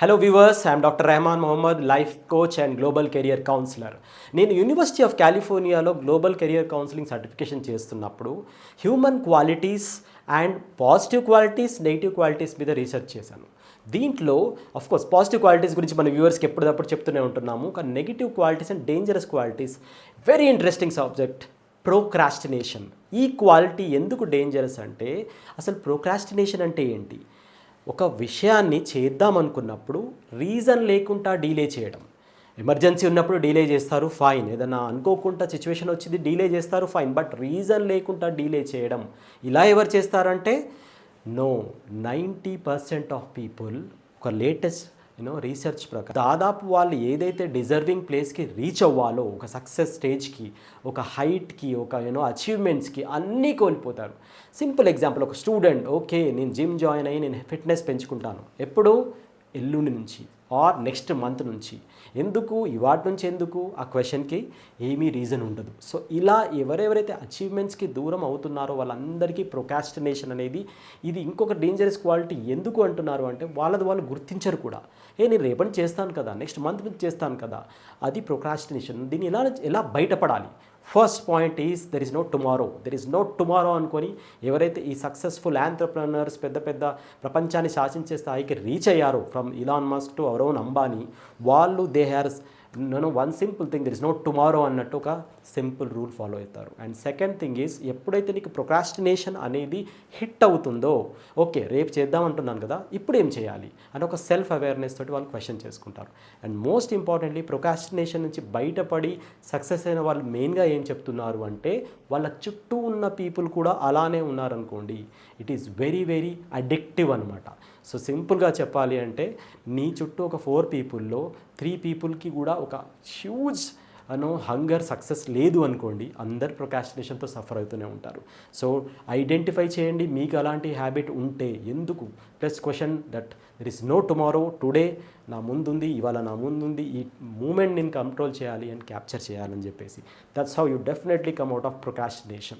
Hello viewers I'm doctor Rehman Mohammed life coach and global career counsellor నేను university of కాలిఫోర్నియాలో global career counselling certification చేస్తున్నప్పుడు human qualities and positive qualities negative qualities మీద research చేశాను. దీంట్లో of course positive qualities గురించి మన వ్యూవర్స్కి ఎప్పటికప్పుడు చెప్తూనే ఉంటున్నాము. కానీ negative qualities and dangerous qualities very interesting subject procrastination ఈ క్వాలిటీ ఎందుకు డేంజరస్ అంటే అసలు ప్రోక్రాస్టినేషన్ అంటే ఏంటి? ఒక విషయాన్ని చేద్దాం అనుకున్నప్పుడు రీజన్ లేకుండా డీలే చేయడం. ఎమర్జెన్సీ ఉన్నప్పుడు డీలే చేస్తారు ఫైన్. ఏదైనా అనుకోకుండా సిచ్యువేషన్ వచ్చింది డీలే చేస్తారు ఫైన్. బట్ రీజన్ లేకుండా డీలే చేయడం. ఇలా ఎవరు చేస్తారంటే no ninety percent of people ఒక లేటెస్ట్ యూనో రీసెర్చ్ ప్రకారం. దాదాపు వాళ్ళు ఏదైతే డిజర్వింగ్ ప్లేస్కి రీచ్ అవ్వాలో ఒక సక్సెస్ స్టేజ్కి ఒక హైట్కి ఒక యూనో అచీవ్మెంట్స్కి అన్నీ కోల్పోతారు. సింపుల్ ఎగ్జాంపుల్ ఒక స్టూడెంట్ ఓకే నేను జిమ్ జాయిన్ అయ్యి నేను ఫిట్నెస్ పెంచుకుంటాను. ఎప్పుడు ఎల్లుండి నుంచి. ఆర్ నెక్స్ట్ మంత్ నుంచి. ఎందుకు? ఇవాటి నుంచి ఎందుకు? ఆ క్వశ్చన్కి ఏమీ రీజన్ ఉండదు. సో ఇలా ఎవరెవరైతే అచీవ్మెంట్స్కి దూరం అవుతున్నారో వాళ్ళందరికీ ప్రొకాస్టినేషన్ అనేది ఇది ఇంకొక డేంజరస్ క్వాలిటీ ఎందుకు అంటున్నారు అంటే వాళ్ళది వాళ్ళు గుర్తించరు కూడా. ఏ నేను రేపటి చేస్తాను కదా నెక్స్ట్ మంత్ చేస్తాను కదా. అది ప్రొకాస్టినేషన్. దీన్ని ఎలా ఎలా బయటపడాలి? First point is there is no tomorrow there is no tomorrow అనుకొని ఎవరైతే ఈ సక్సెస్ఫుల్ ఆంటర్ప్రనర్స్ పెద్ద పెద్ద ప్రపంచాన్ని శాసించే స్థాయికి రీచ్ అయ్యారో from Elon Musk to అవరోన్ Ambani వాళ్ళు దే హ్యార్స్ నేను one simple thing there is no tomorrow అన్నట్టు ఒక సింపుల్ రూల్ ఫాలో అవుతారు అండ్ సెకండ్ థింగ్ ఈజ్ ఎప్పుడైతే నీకు ప్రొక్రాస్టినేషన్ అనేది హిట్ అవుతుందో ఓకే రేపు చేద్దాం అంటున్నాను కదా ఇప్పుడు ఏం చేయాలి? అని ఒక సెల్ఫ్ అవేర్నెస్ తోటి వాళ్ళు క్వశ్చన్ చేసుకుంటారు. అండ్ మోస్ట్ ఇంపార్టెంట్లీ ప్రొకాస్టినేషన్ నుంచి బయటపడి సక్సెస్ అయిన వాళ్ళు మెయిన్గా ఏం చెప్తున్నారు అంటే వాళ్ళ చుట్టూ ఉన్న పీపుల్ కూడా అలానే ఉన్నారనుకోండి it is very very addictive అనమాట సో సింపుల్గా చెప్పాలి అంటే నీ చుట్టూ ఒక ఫోర్ పీపుల్లో త్రీ పీపుల్కి కూడా ఒక హ్యూజ్ అనో హంగర్ సక్సెస్ లేదు అనుకోండి అందరు ప్రొకాస్టినేషన్తో సఫర్ అవుతూనే ఉంటారు. సో ఐడెంటిఫై చేయండి మీకు అలాంటి హ్యాబిట్ ఉంటే ఎందుకు? Plus question that there is no tomorrow today నా ముందుంది ఇవాళ నా ముందుంది ఈ మూమెంట్ నేను కంట్రోల్ చేయాలి అండ్ క్యాప్చర్ చేయాలని చెప్పేసి. That's how you definitely come out of procrastination